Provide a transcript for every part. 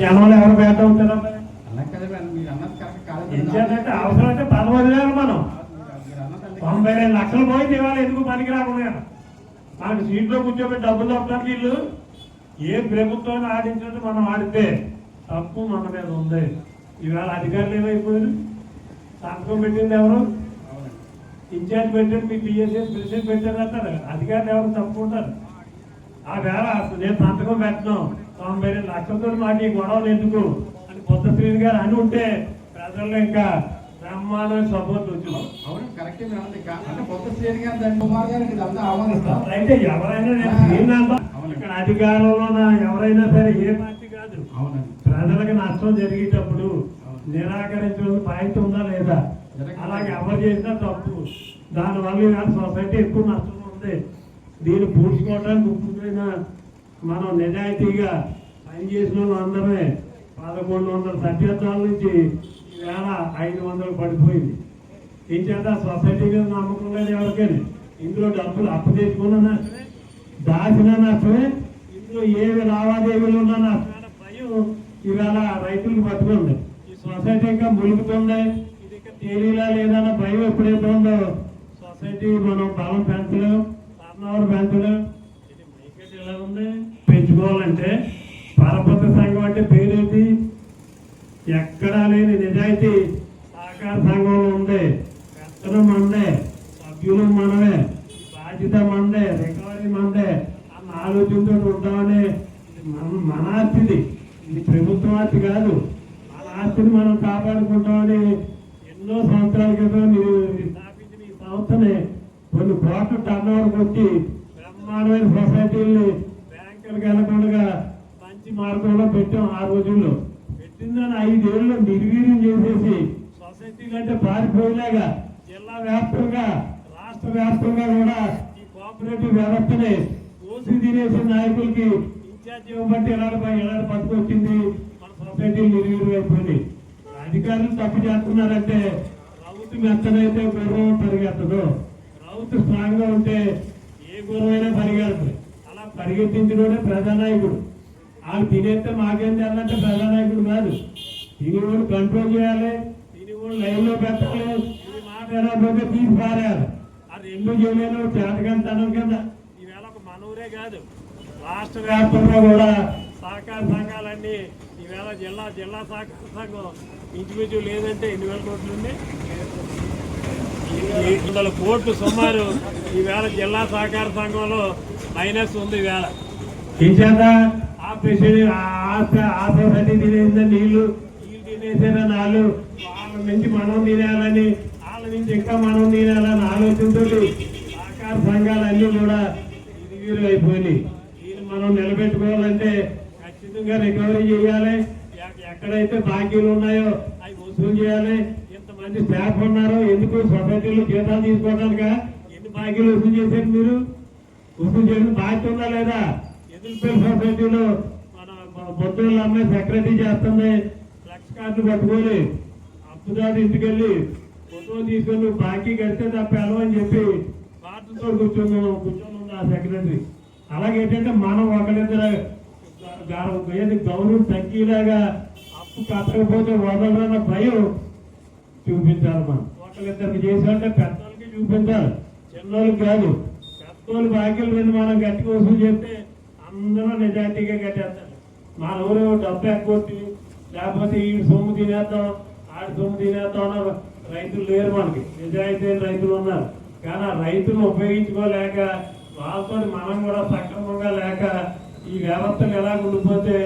జనంలో ఎవరు పేద అవుతారా. చేయాలంటే అవసరం అయితే పదమూడు వేలు మనం. తొంభై రెండు లక్షలు పోయింది ఇవాళ ఎందుకు పనికి రాకుండా మనకు సీట్లో కూర్చోబెట్టి డబ్బులు తప్పడానికి వీళ్ళు ఏ ప్రభుత్వాన్ని ఆడించినట్టు మనం ఆడితే తప్పు మన మీద ఉంది. ఇవాళ అధికారులు ఏమైపోయారు? సంతకం పెట్టింది ఎవరు. ఇన్ఛార్జ్ పెట్టారు మీ పిఎస్ఎస్ ప్రెసిడెంట్ పెట్టారు అంటారు. అధికారులు ఎవరు తప్పు ఉంటారు? ఆ వేళ అసలు నేను సంతకం పెట్టను. తొంభై రెండు లక్షలతో మాట ఈ గొడవలు ఎందుకు? అని కొత్త శ్రీని గారు అని ఉంటే ప్రజల్లో ఇంకా బ్రహ్మాండమైన సపోర్ట్ వచ్చింది. అవును కరెక్టే అంటే కొత్త శ్రేణి గారు దాన్ని కుమార్ గారికి ఇదంతా ఆహ్వానిస్తాం అయితే ఎవరైనా నేను శ్రీనాథ్ ఇక్కడ అధికారంలో ఎవరైనా సరే ఏ పార్టీ కాదు. అవునండి. ప్రజలకు నష్టం జరిగేటప్పుడు నిరాకరించడం బాధ్యత ఉందా లేదా? అలాగే ఎవరు చేసినా తప్పు. దానివల్ల సొసైటీ ఎక్కువ నష్టం ఉంది. దీన్ని పూడ్చుకోవడానికి ముఖ్యమైన మనం నిజాయితీగా పనిచేసిన వాళ్ళు అందరమే పదకొండు వందల సభ్యత్వాల నుంచి వేల ఐదు వందలు పడిపోయింది. ఇంచేత సొసైటీ మీద నమ్మకం లేదు ఎవరికైనా. ఇందులో డబ్బులు అప్పు తెచ్చుకున్న నష్టమే దాచిన నష్టమే? ఇందులో ఏవి లావాదేవీలు ఉన్నా నష్టమైన భయం ఇవాళ రైతులకు పట్టుకుంది. ఈ సొసైటీ ఇంకా ములుగుతుంది ఇది ఇంకా తేలిలా లేదన్న భయం ఎప్పుడైతే ఉందో సొసైటీ మనం బలం పెంచలేము టర్నోవర్ బ్యాంకులు ఇది ఎలా ఉంది పెంచుకోవాలంటే పరపతి సంఘం అంటే పేరేంటి? ఎక్కడా లేని నిజాయితీ సహకార సంఘంలో ఉంది పెత్తనం మందే సభ్యులు మనమే బాధ్యత మందే రికవరీ మందే అన్న ఆలోచనతో ఉంటామని ఇది మన మన ఆస్తిది. ఇది ప్రభుత్వం ఆస్తి కాదు. మన ఆస్తిని మనం కాపాడుకుంటామని ఎన్నో సంవత్సరాల క్రితం మీరు స్థాపించిన ఈ సంస్థని కొన్ని కోట్ల టర్న్ ఓవర్కి వచ్చి బ్రహ్మాండమైన సొసైటీల్ని బ్యాంకులకు వెళ్ళకుండా మంచి మార్గంలో పెట్టాం ఆ రోజుల్లో. పెట్టిందని ఐదేళ్ళు నిర్వీర్యం చేసేసి సొసైటీలు అంటే పారిపోయేలాగా జిల్లా వ్యాప్తంగా రాష్ట్ర వ్యాప్తంగా కూడా ఈ కోఆపరేటివ్ వ్యవస్థని కోసి తినేసే నాయకులకి ఇన్ఛార్జ్ ఇవ్వబట్టి ఎలాంటి ఎలాంటి పట్టుకొచ్చింది మన సొసైటీ నిర్వీర్యం అయిపోయింది అధికారులు తప్పు చేస్తున్నారంటే ప్రభుత్వం మెత్తనైతే గర్వం పరిగెత్తదు స్ట్రాంగ్గా ఉంటే ఏ గుర్రమైనా పరిగెడుతుంది అలా పరిగెత్తించినోడే ప్రజానాయకుడు వాళ్ళు తినేస్తే మాకేం చేయాలంటే ప్రజానాయకుడు కాదు. తినేవాడు కంట్రోల్ చేయాలి తినేవాడు లైన్లో పెట్టాలి ఇది మాట ఎలాగోతే తీసి పారారు ఆ రెండు చేయలేని చేతకంతనం కింద. ఈవేళ ఒక మనూరే కాదు. రాష్ట్ర వ్యాప్తంగా కూడా సహకార సంఘాలన్నీ ఈవేళ జిల్లా జిల్లా సహకార సంఘం ఇంచుమించు లేదంటే ఎన్ని వేల కోట్లు ఉంది వందల కోట్లు సుమారు ఈవేళ జిల్లా సహకార సంఘంలో మైనస్ ఉంది ఈవేళ చేత ఆ సొసైటీ తినేసిన నీళ్ళు వీళ్ళు తినేసారని వాళ్ళ నుంచి మనం తినాలని వాళ్ళ నుంచి ఇంకా మనం తినాలని ఆలోచనతో సహకార సంఘాలన్నీ కూడా ఇది అయిపోయినాయి. దీన్ని మనం నిలబెట్టుకోవాలంటే ఖచ్చితంగా రికవరీ చేయాలి. ఎక్కడైతే బాకీలు ఉన్నాయో అవి వసూలు చేయాలి. మంది స్టాఫ్ ఉన్నారు. ఎందుకు సొసైటీలో జీతాలు తీసుకోవడానికి ఎన్ని బాకీలు వసూలు చేశారు మీరు? వసూలు చేయడం బాధ్యత ఉందా లేదా? ఎదురుపేరు సొసైటీలో మన బొద్దుల అమ్మాయి సెక్రటరీ చేస్తుంది. ఫ్లెక్స్ కార్డు పట్టుకొని అప్పుదారు ఇంటికెళ్ళి ఫోటో తీసుకొని బాకీ కడితే తప్ప వెళ్ళమని చెప్పి కార్డుతో కూర్చొని కూర్చొని ఉంది ఆ సెక్రటరీ అలాగే ఏంటంటే మనం ఒకరిద్దరు గౌరవం తగ్గేలాగా అప్పు కట్టకపోతే వదలరన్న భయం చూపించాలి మనం. ఇద్దరికి చేసేటంటే పెద్దోళ్ళకి చూపించాలి. చిన్నోళ్ళకి కాదు. పెద్దోళ్ళు బాకీలు మీద మనం గట్టి వసూలు చేస్తే అందరూ నిజాయితీగా కట్టేస్తారు. మన ఊరు డబ్బు ఎక్కొట్టి లేకపోతే ఈ సొమ్ము తినేద్దాం ఆడి సొమ్ము తినేద్దాం రైతులు లేరు మనకి. నిజాయితీ రైతులు ఉన్నారు. కానీ ఆ రైతులు ఉపయోగించుకోలేక వాళ్ళతో మనం కూడా సక్రమంగా లేక ఈ వ్యవస్థలు ఎలా ఉండిపోతే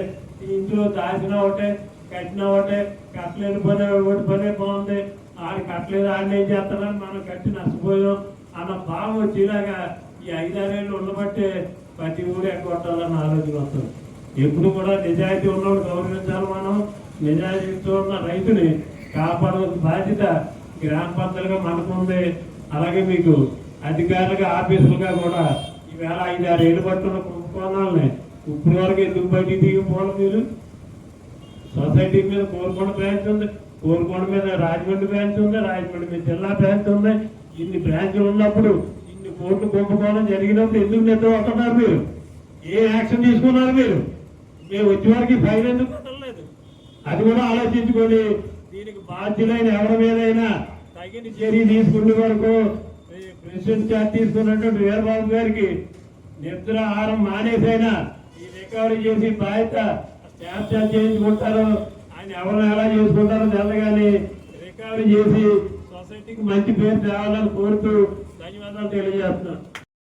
ఈ ఇంట్లో దాచిన ఒకటే కట్టిన ఒకటే కట్టలేని పని ఒకటి పనే బాగుంది. ఆడు కట్టలేదు ఆడిని ఏం చేస్తారని మనం కట్టి నష్టపోయాం అన్న భావం వచ్చేలాగా ఈ ఐదారేళ్ళు ఉండబట్టే ప్రతి ఊరు ఎగ్గొట్టాలన్న ఆలోచన వస్తుంది. ఎప్పుడు కూడా నిజాయితీ ఉన్నవాడు గౌరవించాలి మనం. నిజాయితీతో ఉన్న రైతుని కాపాడవలసిన బాధ్యత గ్రామ పంచాలుగా మనకుంది అలాగే మీకు అధికారులుగా ఆఫీసులుగా కూడా ఈవేళ ఐదారు ఏళ్ళు పట్టున్న కుంభకోణాలని ఇప్పుడు వరకు ఎందుకు బయటికి దిగిపోవాలి మీరు? సొసైటీ మీద కోరుకొండ బ్రాంచ్ ఉంది. కోరుకొండ మీద రాజమండ్రి బ్రాంచ్ ఉంది. రాజమండ్రి మీద జిల్లా బ్రాంచ్ ఉంది. ఇన్ని బ్రాంచ్లు ఉన్నప్పుడు ఇన్ని కోర్టు కుంభకోణం జరిగినప్పుడు ఎందుకు నిద్ర వస్తున్నారు మీరు? ఏ యాక్షన్ తీసుకున్నారు మీరు? మేము వచ్చే వారికి ఫైల్ ఎందుకు కట్టలేదు? అది కూడా ఆలోచించుకొని దీనికి బాధ్యులైన ఎవరి మీదైనా తగిన చర్య తీసుకునే వరకు ప్రెసిడెంట్ ఛార్జ్ తీసుకున్నటువంటి వీరబాబు గారికి నిద్రాహారం మానేసైనా ఈ రికవరీ చేసి బాధ్యత క్యాప్చర్ చార్జ్ చేయించుకుంటారో ఆయన ఎవరు ఎలా చేసుకుంటారో తెల్లగాని రికవరీ చేసి సొసైటీకి మంచి పేరు తేవాలని కోరుతూ ధన్యవాదాలు తెలియజేస్తున్నాను.